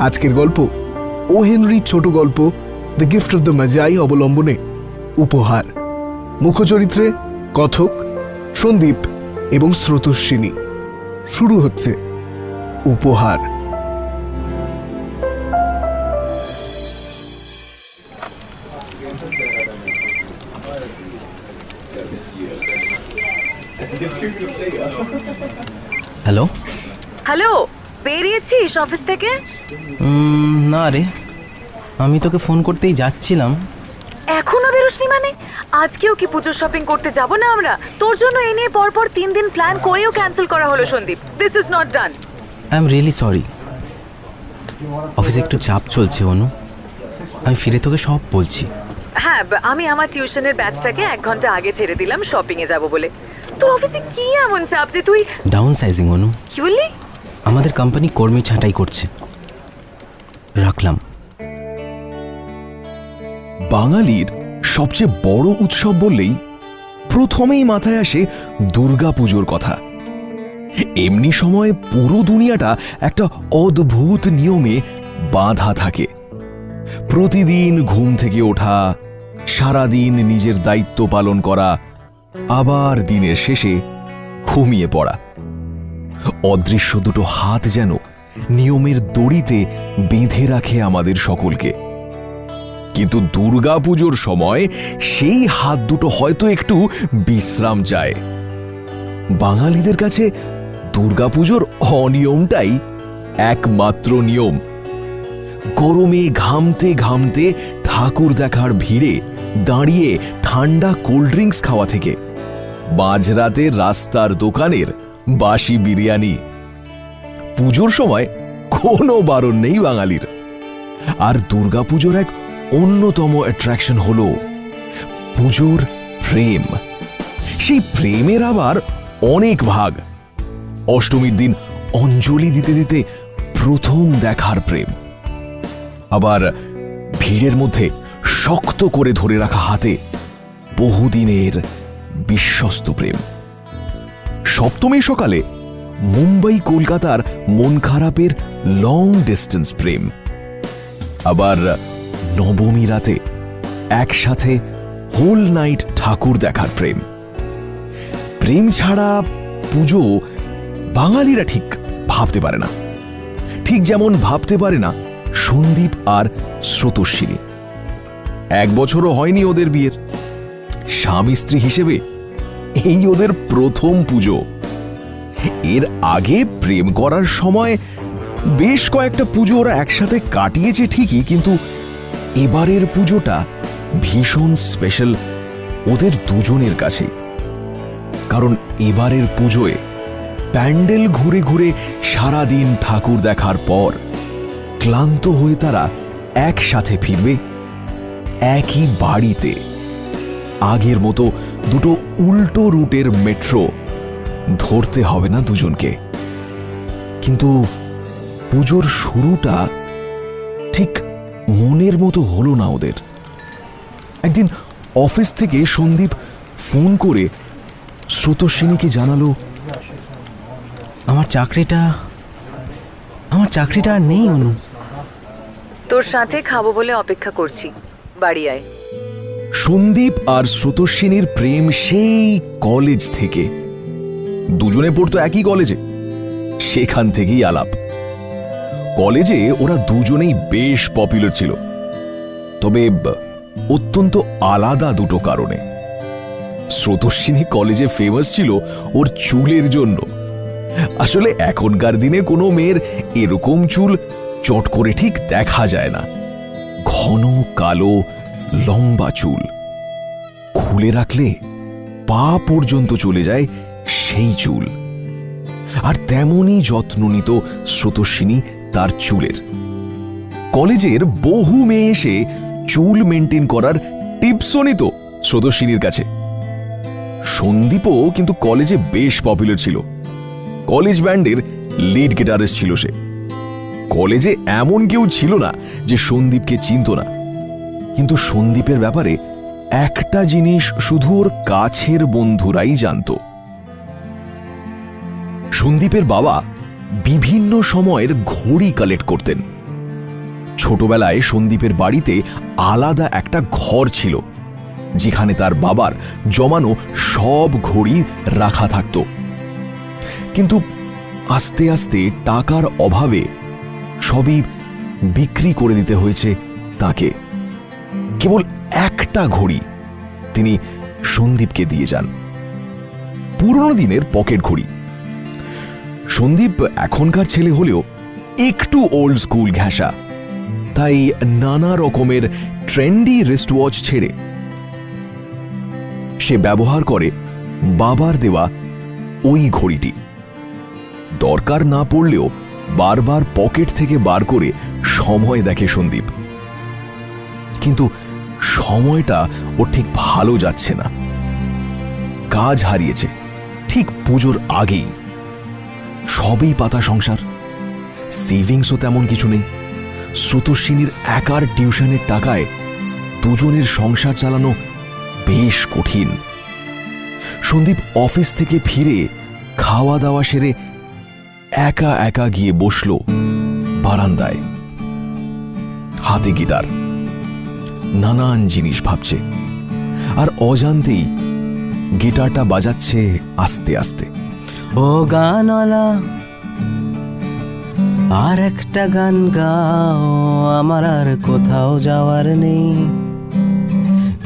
আজকের গল্প ও হেনরি ছোট গল্প the gift of the Magi অবলম্বনে উপহার। মুখচরিত্রে কথক সন্দীপ এবং স্রোতস্বিনী। শুরু হচ্ছে উপহার। হ্যালো হ্যালো বেরিয়েছিস অফিস থেকে? না রে। আমি তোকে ফোন করতেই যাচ্ছিলাম। এখনও বেরোসনি মানে? আজকেও কি পুজোর শপিং করতে যাব না আমরা? তোর জন্য এ নিয়ে পরপর তিন দিন প্ল্যান করেও ক্যান্সেল করা হলো Sandeep. This is not done I am really sorry অফিসে একটু চাপ চলছে অনু। আমি ফিরে তোকে সব বলছি। হ্যাঁ আমি আমার টিউশনের ব্যাচটাকে এক ঘণ্টা আগে ছেড়ে দিলাম শপিং এ যাব বলে। তো অফিসে কি এমন চাপ যে তুই ডাউন সাইজিং অনু। কি বললি? আমাদের কোম্পানি কর্মী ছাঁটাই করছে। রাখলাম। বাঙালির সবচেয়ে বড় উৎসব বললেই প্রথমেই মাথায় আসে দুর্গাপুজোর কথা। এমনি সময় পুরো দুনিয়াটা একটা অদ্ভুত নিয়মে বাঁধা থাকে। প্রতিদিন ঘুম থেকে ওঠা, সারাদিন নিজের দায়িত্ব পালন করা, আবার দিনের শেষে ঘুমিয়ে পড়া। অদৃশ্য দুটো হাত যেন নিয়মের দড়িতে বেঁধে রাখে আমাদের সকলকে। কিন্তু দুর্গাপুজোর সময় সেই হাত দুটো হয়তো একটু বিশ্রাম চায়। বাঙালিদের কাছে দুর্গাপুজোর অনিয়মটাই একমাত্র নিয়ম। গরমে ঘামতে ঘামতে ঠাকুর দেখার ভিড়ে দাঁড়িয়ে ঠান্ডা কোল্ড ড্রিঙ্কস খাওয়া থেকে। মাঝরাতে রাস্তার দোকানের বাসি বিরিয়ানি। পুজোর সময় কোনো বারণ নেই বাঙালির। আর দুর্গাপুজোর এক অন্যতম অ্যাট্রাকশন হল পুজোর প্রেম। সেই প্রেমের আবার অনেক ভাগ। অষ্টমীর দিন অঞ্জলি দিতে দিতে প্রথম দেখার প্রেম। আবার ভিড়ের মধ্যে শক্ত করে ধরে রাখা হাতে বহুদিনের বিশ্বস্ত প্রেম। সপ্তমী সকালে মুম্বাই, কলকাতার মন খারাপের লং ডিস্টেন্স প্রেম। আবার নবমী রাতে একসাথে হোল নাইট ঠাকুর দেখার প্রেম। প্রেম ছাড়া পুজো বাঙালিরা ঠিক ভাবতে পারে না। ঠিক যেমন ভাবতে পারে না সন্দীপ আর স্রোতস্বিনী। এক বছরও হয়নি ওদের বিয়ের। স্বামী স্ত্রী হিসেবে এই ওদের প্রথম পুজো। এর আগে প্রেম করার সময় বেশ কয়েকটা পুজো ওরা একসাথে কাটিয়েছে ঠিকই, কিন্তু এবারের পুজোটা ভীষণ স্পেশাল ওদের দুজনের কাছে কারণ এবারের পুজোয় প্যান্ডেল ঘুরে ঘুরে সারা দিন ঠাকুর দেখার পর ক্লান্ত হয়ে তারা একসাথে ফিরবে একই বাড়িতে। আগের মতো দুটো উল্টো রুটের মেট্রো ধরতে হবে না দুজনকে। কিন্তু পুজোর শুরুটা ঠিক মনের মতো হলো না ওদের। একদিন অফিস থেকে সন্দীপ ফোন করে স্রোতস্বিনীকে জানালো আমার চাকরিটা আমার চাকরিটা আর নেই অনু। তোর সাথে খাব বলে অপেক্ষা করছি। বাড়ি আয়। সন্দীপ আর স্রোতস্বিনীর প্রেম সেই কলেজ থেকে। দুজনে পড়তো একই কলেজে। সেখান থেকেই আলাপ। কলেজে ওরা দুজনেই বেশ পপুলার ছিল। তবে, অত্যন্ত আলাদা দুটো কারণে। স্রোতস্বিনী কলেজে ফেমাস ছিল ওর চুলের জন্য। আসলে এখনকার দিনে কোনো মেয়ের এরকম চুল চট করে ঠিক দেখা যায় না। ঘন, কালো, লম্বা চুল। খুলে রাখলে পা পর্যন্ত চলে যায় সেই চুল। আর তেমনই যত্ন নিত স্রোতস্বিনী তার চুলের। কলেজের বহু মেয়ে এসে চুল মেনটেন করার টিপসও নিত স্রোতস্বিনীর কাছে। সন্দীপও কিন্তু কলেজে বেশ পপুলার ছিল। কলেজ ব্যান্ডের লিড গিটারিস্ট ছিল সে। কলেজে এমন কেউ ছিল না যে সন্দীপকে চিনত না। কিন্তু সন্দীপের ব্যাপারে একটা জিনিস শুধু ওর কাছের বন্ধুরাই জানত। সন্দীপের বাবা বিভিন্ন সময়ের ঘড়ি কালেক্ট করতেন। ছোটবেলায় সন্দীপের বাড়িতে আলাদা একটা ঘর ছিল, যেখানে তার বাবার জমানো সব ঘড়ি রাখা থাকত। কিন্তু আস্তে আস্তে টাকার অভাবে সবই বিক্রি করে দিতে হয়েছে তাকে। কেবল একটা ঘড়ি তিনি সন্দীপকে দিয়ে যান। পুরনো দিনের পকেট ঘড়ি। সন্দীপ এখনকার ছেলে হলেও একটু ওল্ড স্কুল ঘেঁষা তাই নানা রকমের ট্রেন্ডি রিস্ট ওয়াচ ছেড়ে সে ব্যবহার করে বাবার দেওয়া ওই ঘড়িটি। দরকার না পড়লেও বারবার পকেট থেকে বার করে সময় দেখে সন্দীপ। কিন্তু সময়টা ও ঠিক ভালো যাচ্ছে না। কাজ হারিয়েছে, ঠিক পুজোর আগেই। সবই পাতা সংসার। সেভিংসও তেমন কিছু নেই। স্রোতস্বিনীর একার টিউশনের টাকায় দুজনের সংসার চালানো বেশ কঠিন। সন্দীপ অফিস থেকে ফিরে খাওয়া দাওয়া সেরে একা একা গিয়ে বসল বারান্দায়। হাতে গিটার। নানান জিনিস ভাবছে। আর অজান্তেই গিটারটা বাজাচ্ছে আস্তে আস্তে। ও গানওয়ালা আর একটা গান গাও, আমার আর কোথাও যাওয়ার নেই,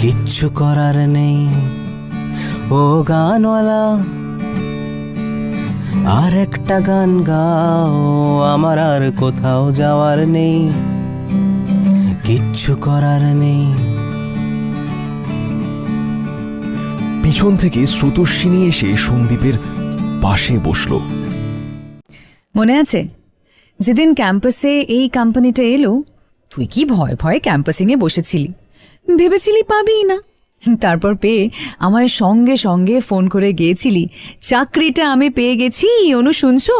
কিচ্ছু করার নেই। ও গানওয়ালা আর একটা গান গাও, আমার আর কোথাও যাওয়ার নেই, কিচ্ছু করার নেই। পিছন থেকে স্রোতস্বিনী এসে সন্দীপের পাশে বসল। মনে আছে? যেদিন ক্যাম্পাসে এই কোম্পানিটা এলো তুই কি ভয় ভয় ক্যাম্পাসিংয়ে বসেছিলি? ভেবেছিলি পাবিই না। তারপর পেয়ে আমায় সঙ্গে সঙ্গে ফোন করে গিয়েছিলি চাকরিটা আমি পেয়ে গেছি অনু শুনছো?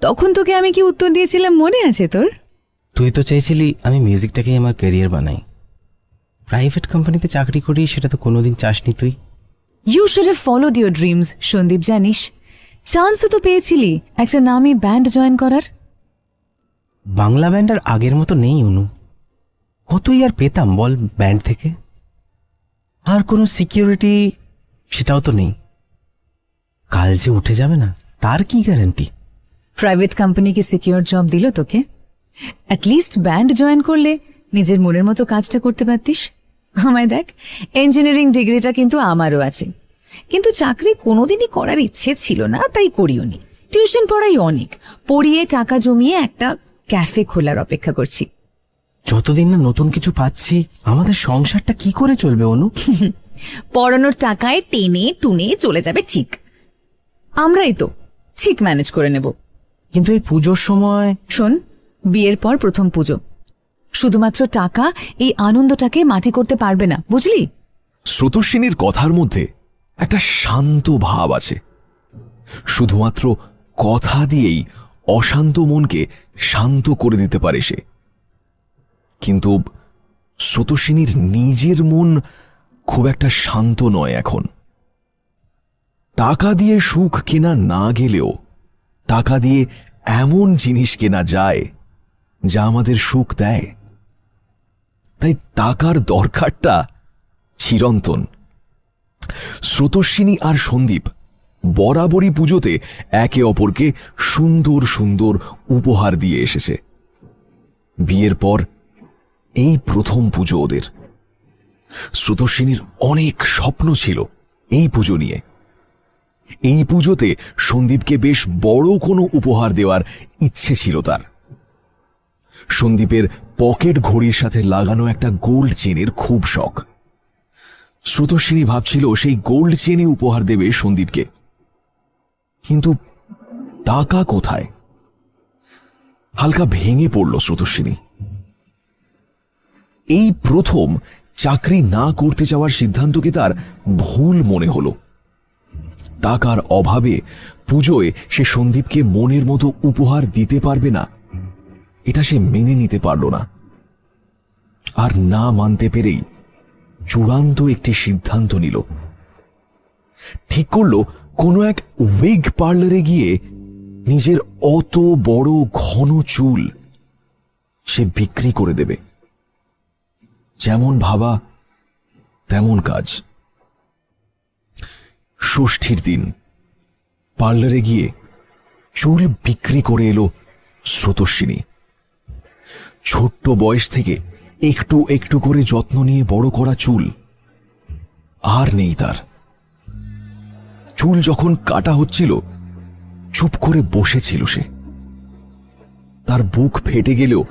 তখন তোকে আমি কি উত্তর দিয়েছিলাম মনে আছে তোর? তুই তো চেয়েছিলি আমি মিউজিকটাকেই আমার ক্যারিয়ার বানাই। প্রাইভেট কোম্পানিতে চাকরি করি সেটা তো কোনোদিন চাসনি তুই। You should have followed your dreams Sandeep জানিস? চান্সও তো পেয়েছিলি। একটা নামি ব্যান্ড জয়েন করার। বাংলা ব্যান্ড আর আগের মতো নেই অনু। কতই আর পেতাম বল ব্যান্ড থেকে? আর কোনো সিকিউরিটি সেটাও তো নেই। কাল যে উঠে যাবে না তার কি গ্যারান্টি প্রাইভেট কোম্পানিকে সিকিউর জব দিল তোকে? অ্যাটলিস্ট ব্যান্ড জয়েন করলে নিজের মনের মতো কাজটা করতে পারতিস। আমায় দেখ ইঞ্জিনিয়ারিং ডিগ্রিটা কিন্তু আমারও আছে। কিন্তু চাকরি কোনোদিনই করার ইচ্ছে ছিল না তাই করিও নি টিউশন পড়াই অনেক পড়িয়ে টাকা জমিয়ে একটা ক্যাফে খোলার অপেক্ষা করছি। যতদিন না নতুন কিছু পাচ্ছি আমাদের সংসারটা কি করে চলবে অনু? পড়ানোর টাকায় টেনে টুনে চলে যাবে ঠিক। আমরাই তো ঠিক ম্যানেজ করে নেব। কিন্তু এই পুজোর সময় শোন বিয়ের পর প্রথম পুজো। শুধুমাত্র টাকা এই আনন্দটাকে মাটি করতে পারবে না বুঝলি? স্রোতস্বিনীর কথার মধ্যে একটা শান্ত ভাব আছে। শুধুমাত্র কথা দিয়েই অশান্ত মনকে শান্ত করে দিতে পারে সে। কিন্তু স্রোতস্বিনীর নিজের মন খুব একটা শান্ত নয় এখন। টাকা দিয়ে সুখ কেনা না গেলেও, টাকা দিয়ে এমন জিনিস কেনা যায় যা আমাদের সুখ দেয়। তাই টাকার দরকারটা চিরন্তন। স্রোতস্বিনী আর সন্দীপ বরাবরই পুজোতে একে অপরকে সুন্দর সুন্দর উপহার দিয়ে এসেছে। বিয়ের পর এই প্রথম পুজো ওদের। স্রোতস্বিনীর অনেক স্বপ্ন ছিল এই পুজো নিয়ে। এই পুজোতে সন্দীপকে বেশ বড় কোনো উপহার দেওয়ার ইচ্ছে ছিল তার। সন্দীপের পকেট ঘড়ির সাথে লাগানো একটা গোল্ড চেনের খুব শখ। স্রোতস্বিনী ভাবছিল সেই গোল্ড চেনই উপহার দেবে সন্দীপকে। কিন্তু টাকা কোথায়? হালকা ভেঙে পড়ল স্রোতস্বিনী এই প্রথম চাকরি না করতে যাওয়ার সিদ্ধান্তকে তার ভুল মনে হল। টাকার অভাবে পুজোয় সে সন্দীপকে মনের মতো উপহার দিতে পারবে না। এটা সে মেনে নিতে পারল না। আর না মানতে পেরেই চূড়ান্ত একটি সিদ্ধান্ত নিল। ঠিক করল কোনো এক উইগ পার্লারে গিয়ে নিজের অত বড় ঘন চুল সে বিক্রি করে দেবে। যেমন ভাবা, তেমন কাজ। ষষ্ঠীর দিন পার্লারে গিয়ে চুল বিক্রি করে এলো স্রোতস্বিনী। ছোট্ট বয়স থেকে একটু একটু করে যত্ন নিয়ে বড় করা চুল। আর নেই তার। চুল যখন কাটা হচ্ছিল, চুপ করে বসেছিল সে। তার বুক ফেটে গেলেও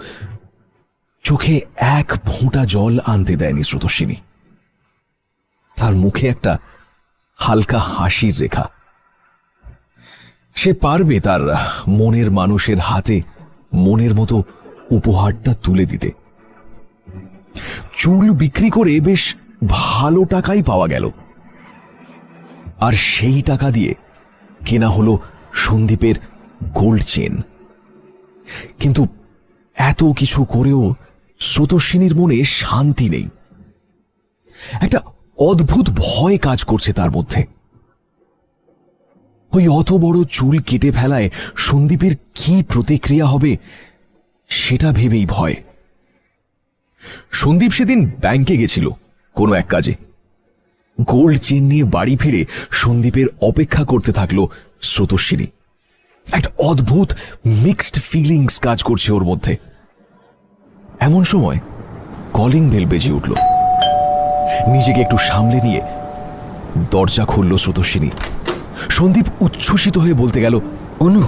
চোখে এক ফোঁটা জল আনতে দেয়নি স্রোতস্বিনী। তার মুখে একটা হালকা হাসির রেখা। সে পারবে তার মনের মানুষের হাতে মনের মতো উপহারটা তুলে দিতে। চুল বিক্রি করে বেশ ভালো টাকাই পাওয়া গেল। আর সেই টাকা দিয়ে কেনা হলো সন্দীপের গোল্ড চেন কিন্তু এত কিছু করেও স্রোতস্বিনীর মনে শান্তি নেই। একটা অদ্ভুত ভয় কাজ করছে তার মধ্যে। ওই অত বড় চুল কেটে ফেলায় সন্দীপের কি প্রতিক্রিয়া হবে, সেটা ভেবেই ভয়। সন্দীপ সেদিন ব্যাংকে গেছিল কোনো এক কাজে। গোল্ড চেন নিয়ে বাড়ি ফিরে সন্দীপের অপেক্ষা করতে থাকল স্রোতস্বিনী। একটা অদ্ভুত মিক্সড ফিলিংস কাজ করছে ওর মধ্যে। এমন সময় কলিং বেল বেজে উঠল। নিজেকে একটু সামলে নিয়ে দরজা খুলল স্রোতস্বিনী। সন্দীপ উচ্ছ্বসিত হয়ে বলতে গেল, অনু,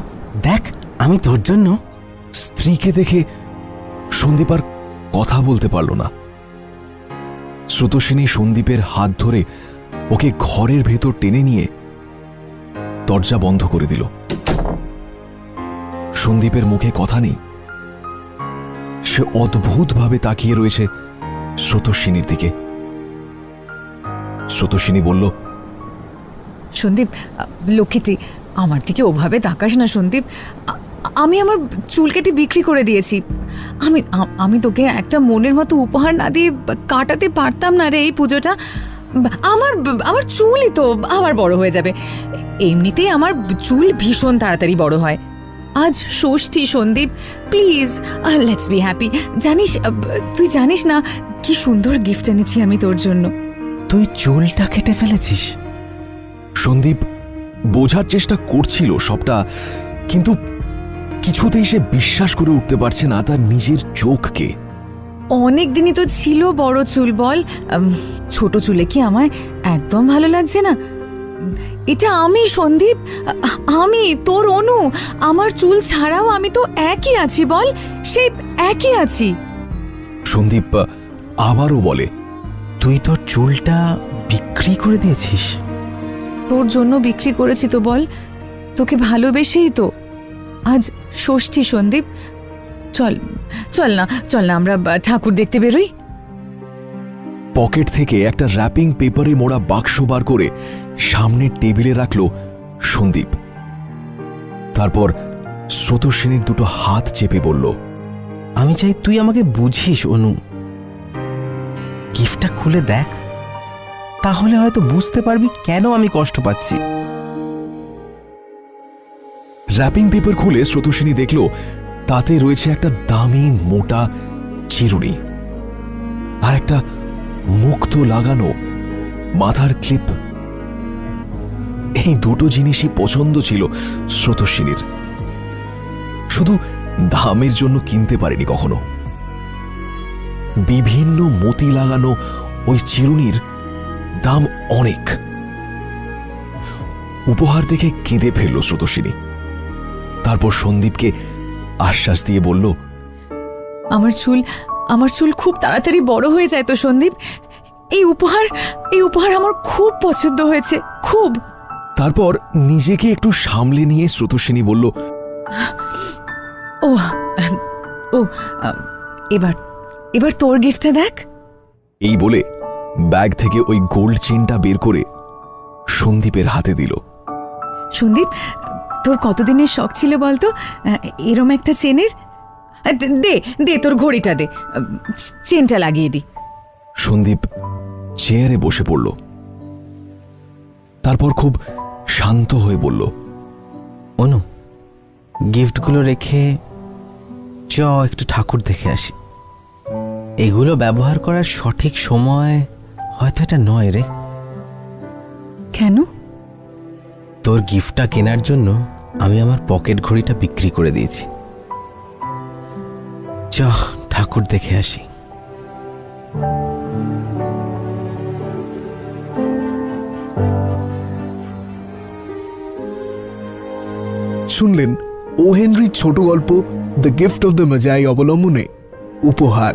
দেখ, আমি তোর জন্য স্ত্রীকে দেখে সন্দীপ আর কথা বলতে পারল না। স্রোতস্বিনী সন্দীপের হাত ধরে ওকে ঘরের ভেতর টেনে নিয়ে দরজা বন্ধ করে দিল। সন্দীপের মুখে কথা নেই। সে অদ্ভুতভাবে তাকিয়ে রয়েছে স্রোতস্বিনীর দিকে। স্রোতস্বিনী বলল, সন্দীপ লক্ষ্মীটি, আমার দিকে ওভাবে তাকাস না সন্দীপ। আমি আমার চুল কেটে বিক্রি করে দিয়েছি। আমি আমি তোকে একটা মনের মতো উপহার না দিয়ে কাটাতে পারতাম না রে এই পুজোটা। আমার আমার চুলই তো আবার বড় হয়ে যাবে। এমনিতেই আমার চুল ভীষণ তাড়াতাড়ি বড় হয়। আজ Shashthi Sandeep please let's be happy জানিস তুই জানিস না, কি সুন্দর গিফট এনেছি আমি তোর জন্য। তুই চুলটা কেটে ফেলেছিস? সন্দীপ বোঝার চেষ্টা করছিল সবটা, কিন্তু কিছুতেই সে বিশ্বাস করে উঠতে পারছে না তার নিজের চোখকে। অনেক দিনই তো ছিল বড় চুল বল। ছোট চুলে কি আমায় একদম ভালো লাগছে না? এটা আমি সন্দীপ। আমি তোর অনু। আমার চুল ছাড়াও আমি তো একই আছি বল। সেই একই আছি। সন্দীপ আবারও বলে তুই তোর চুলটা বিক্রি করে দিয়েছিস? তোর জন্য বিক্রি করেছি তো বল। তোকে ভালোবেসেই তো। আজ ষষ্ঠী সন্দীপ চল চল না চল না আমরা ঠাকুর দেখতে বেরোই। পকেট থেকে একটা র্যাপিং পেপারে মোড়া বাক্স বার করে সামনের টেবিলে রাখল সন্দীপ। তারপর স্রোতস্বিনীর দুটো হাত চেপে বলল আমি চাই তুই আমাকে বুঝিস অনু। গিফটটা খুলে দেখ। তাহলে হয়তো বুঝতে পারবি কেন আমি কষ্ট পাচ্ছি। র্যাপিং পেপার খুলে স্রোতস্বিনী দেখল, তাতে রয়েছে একটা দামি মোটা চিরুনি আর একটা মুক্ত লাগানো মাথার ক্লিপ এই দুটো জিনিসই পছন্দ ছিল স্রোতস্বিনীর। শুধু দামের জন্য কিনতে পারেনি কখনো। বিভিন্ন মতি লাগানো ওই চিরুনির দাম অনেক। উপহার দেখে কেঁদে ফেলল স্রোতস্বিনী। তারপর সন্দীপকে আশ্বাস দিয়ে বলল আমার চুল আমার চুল খুব তাড়াতাড়ি বড় হয়ে যায় তো সন্দীপ। এই উপহার এই উপহার আমার খুব পছন্দ হয়েছে খুব। তারপর নিজেকে একটু সামলে নিয়ে স্রোতস্বিনী বলল ও ও এবার এবার তোর গিফটটা দেখ। এই বলে ব্যাগ থেকে ওই গোল্ড চেনটা বের করে সন্দীপের হাতে দিল। সন্দীপ তোর কতদিনের শখ ছিল বলতো? এরম একটা চেনের? দে- দে দে তোর ঘড়িটা দে। চেনটা লাগিয়ে দি। সন্দীপ চেয়ারে বসে পড়ল। তারপর খুব শান্ত হয়ে বলল অনু গিফটগুলো রেখে চ একটু ঠাকুর দেখে আসি। এগুলো ব্যবহার করার সঠিক সময় হয়তো এটা নয় রে। কেন? তোর গিফটটা কেনার জন্য আমি আমার পকেট ঘড়িটা বিক্রি করে দিয়েছি। চ ঠাকুর দেখে আসি। শুনলেন, ও হেনরির ছোট গল্প the gift of the Magi অবলম্বনে। উপহার।